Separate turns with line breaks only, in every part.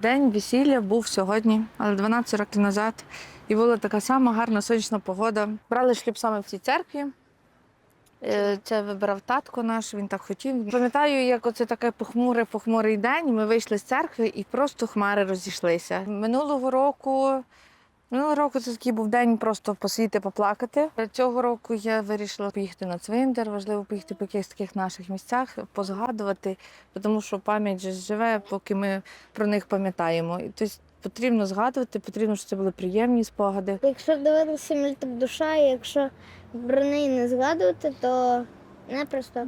День весілля був сьогодні, але 12 років назад. І була така сама гарна сонячна погода. Брали шлюб саме в цій церкві. Е, Це вибрав татко наш, він так хотів. Пам'ятаю, як оце таке похмуре, похмурий день. Ми вийшли з церкви і просто хмари розійшлися. Минулого року, минулого року це такий був день просто посидіти, поплакати. Цього року я вирішила поїхати на цвинтар. Важливо поїхати по якихось таких наших місцях, позгадувати, тому що пам'ять же живе, поки ми про них пам'ятаємо. І тобто потрібно згадувати, потрібно, щоб це були приємні спогади.
Якщо дивитися мультик душа, і якщо про неї не згадувати, то не просто.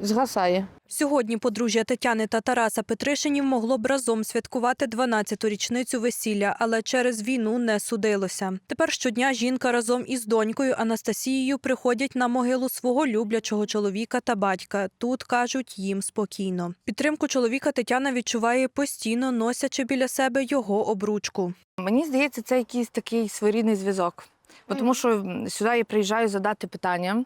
Згасає.
Сьогодні подружжя Тетяни та Тараса Петришинів могло б разом святкувати 12-ту річницю весілля, але через війну не судилося. Тепер щодня жінка разом із донькою Анастасією приходять на могилу свого люблячого чоловіка та батька. Тут кажуть їм спокійно. Підтримку чоловіка Тетяна відчуває постійно, носячи біля себе його обручку.
Мені здається, це якийсь такий своєрідний зв'язок. Бо Тому що сюди я приїжджаю задати питання,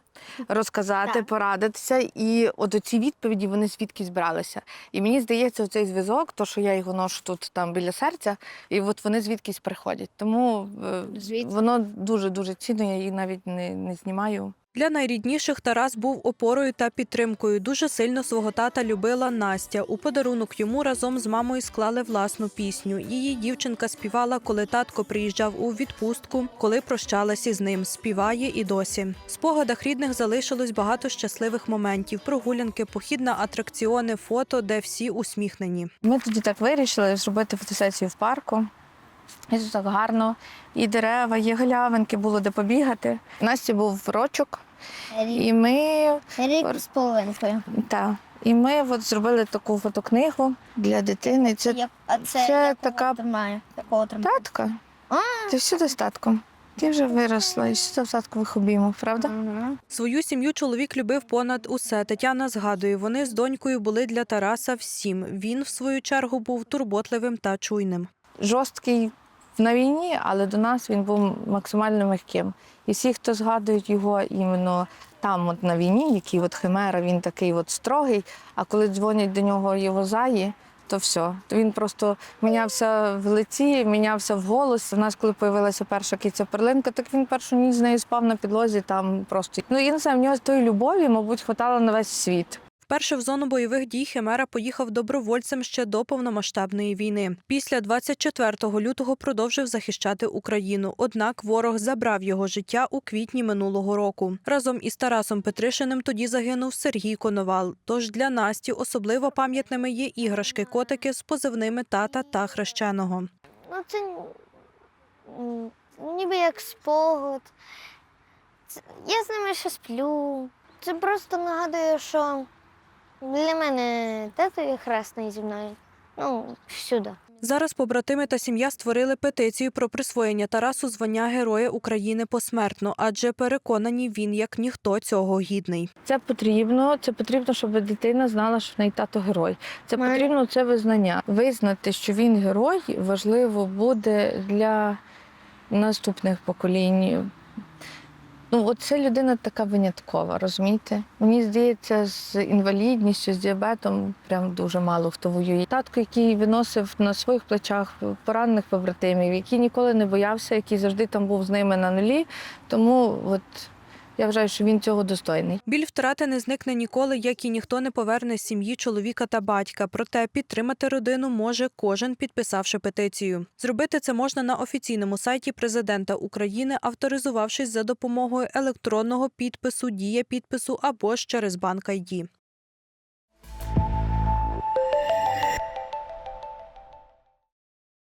розказати,
Так.
порадитися, і от ці відповіді вони звідки збиралися. І мені здається, цей зв'язок, то що я його ношу тут там біля серця, і от вони звідкись приходять. Тому е,
Звідси.
воно дуже дуже цінно, я її навіть не, не знімаю.
Для найрідніших Тарас був опорою та підтримкою. Дуже сильно свого тата любила Настя. У подарунок йому разом з мамою склали власну пісню. Її дівчинка співала, коли татко приїжджав у відпустку, коли прощалася з ним. Співає і досі. В спогадах рідних залишилось багато щасливих моментів: прогулянки, похід на атракціони, фото, де всі усміхнені.
Ми тоді так вирішили зробити фотосесію в парку. І тут так гарно, і дерева, є галявинки, було де побігати. У Насті був рочок,
Рік,
і ми
рік з половинкою.
Так. І ми от зробили таку фотокнигу для дитини. Це
Я- А це,
це
якого
така-
тримаю? Якого тримаю?
татка.
А.
Ти всюди з татком. Ти вже виросла і всюди в таткових обіймах, правда?
Мгм.
Свою сім'ю чоловік любив понад усе. Тетяна згадує, вони з донькою були для Тараса всім. Він, в свою чергу, був турботливим та чуйним.
Жорсткий на війні, але до нас він був максимально м'яким. І всі, хто згадують його іменно там, от на війні, який от химера, він такий от строгий. А коли дзвонять до нього його заї, то все. То він просто мінявся в лиці, мінявся в голос. У нас, коли з'явилася перша киця перлинка, так він першу ніч з нею спав на підлозі. Там просто ну і не знаю, в нього тої любові, мабуть, хватало на весь світ.
Вперше в зону бойових дій Химера поїхав добровольцем ще до повномасштабної війни. Після 24 лютого продовжив захищати Україну. Однак ворог забрав його життя у квітні минулого року. Разом із Тарасом Петришиним тоді загинув Сергій Коновал. Тож для Насті особливо пам'ятними є іграшки котики з позивними тата та хрещеного.
Ну, це ніби як спогад. Я з ними ще сплю. Це просто нагадує, що для мене тато є хресний зі мною. Ну, всюди.
Зараз побратими та сім'я створили петицію про присвоєння Тарасу звання Героя України посмертно, адже переконані він як ніхто цього гідний.
Це потрібно. Це потрібно, щоб дитина знала, що в неї тато герой. Це
Має-
потрібно це визнання. Визнати, що він герой, важливо буде для наступних поколінь. Ну, от це людина така виняткова, розумієте? Мені здається, з інвалідністю, з діабетом прям дуже мало хто воює. Татко, який виносив на своїх плечах поранених побратимів, який ніколи не боявся, який завжди там був з ними на нулі. Тому от я вважаю, що він цього достойний.
Біль втрати не зникне ніколи, як і ніхто не поверне сім'ї чоловіка та батька. Проте підтримати родину може кожен, підписавши петицію. Зробити це можна на офіційному сайті президента України, авторизувавшись за допомогою електронного підпису, дія підпису або ж через банк ID.